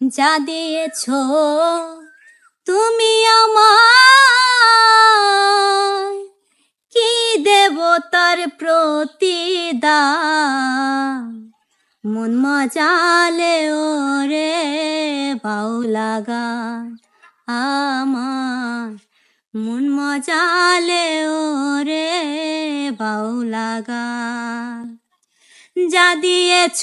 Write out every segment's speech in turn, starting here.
যা দিয়েছ, তুমি আমায় কি দেব তার প্রতিদান? মন মজালে ওরে বাউলা গান আমার। মন মজালে ওরে বাউলা গান যা দিয়েছ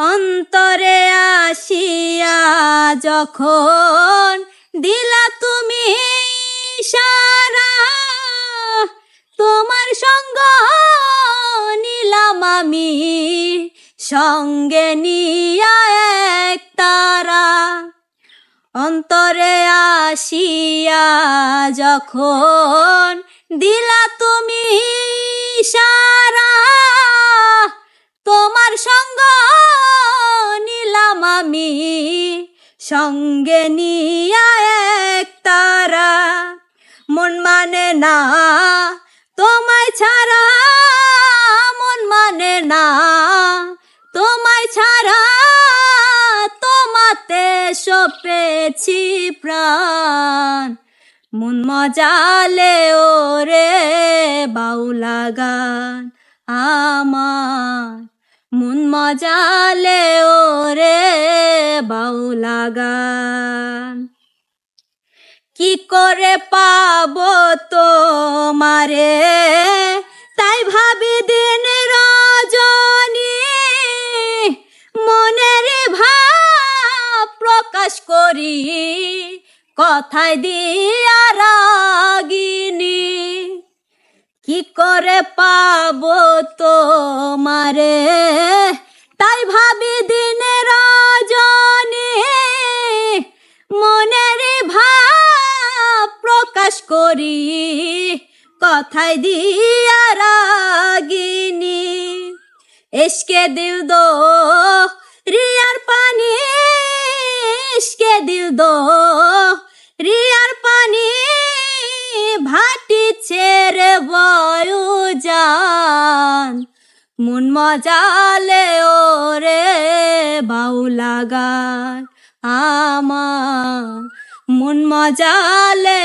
অন্তরে আসিয়া যখন দিলা তুমি সারা তোমার সঙ্গ নিলাম আমি। সঙ্গে নিয়া এক তারা। অন্তরে আসিয়া যখন দিলা তুমি সারা তোমার সঙ্গ সঙ্গে নিয়া এক তারা। মন মানে না, তোমায় ছাড়া মন মানে না। তোমায় ছাড়া তোমাতে সপেছি প্রাণ। মন মজালে ওরে বাউলা গান আমার। মন মজালে ওরে বাউলা গান। কি করে পাবো তোমারে? তাই ভাবি দিন রজনী, মনের ভাব প্রকাশ করি, কথায় দিয়া রাগিনী। কি করে পাবো করি কথায় দিয়া রাগিনী। এসকে দিল দো রিয়ার পানি, এসকে দিল দো রিয়ার পানি। ভাটি ছেড়ে বয়ু যান, মন মজালে ওরে বাউলা গান। আমার মন মজালে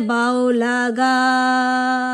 বাউলা গান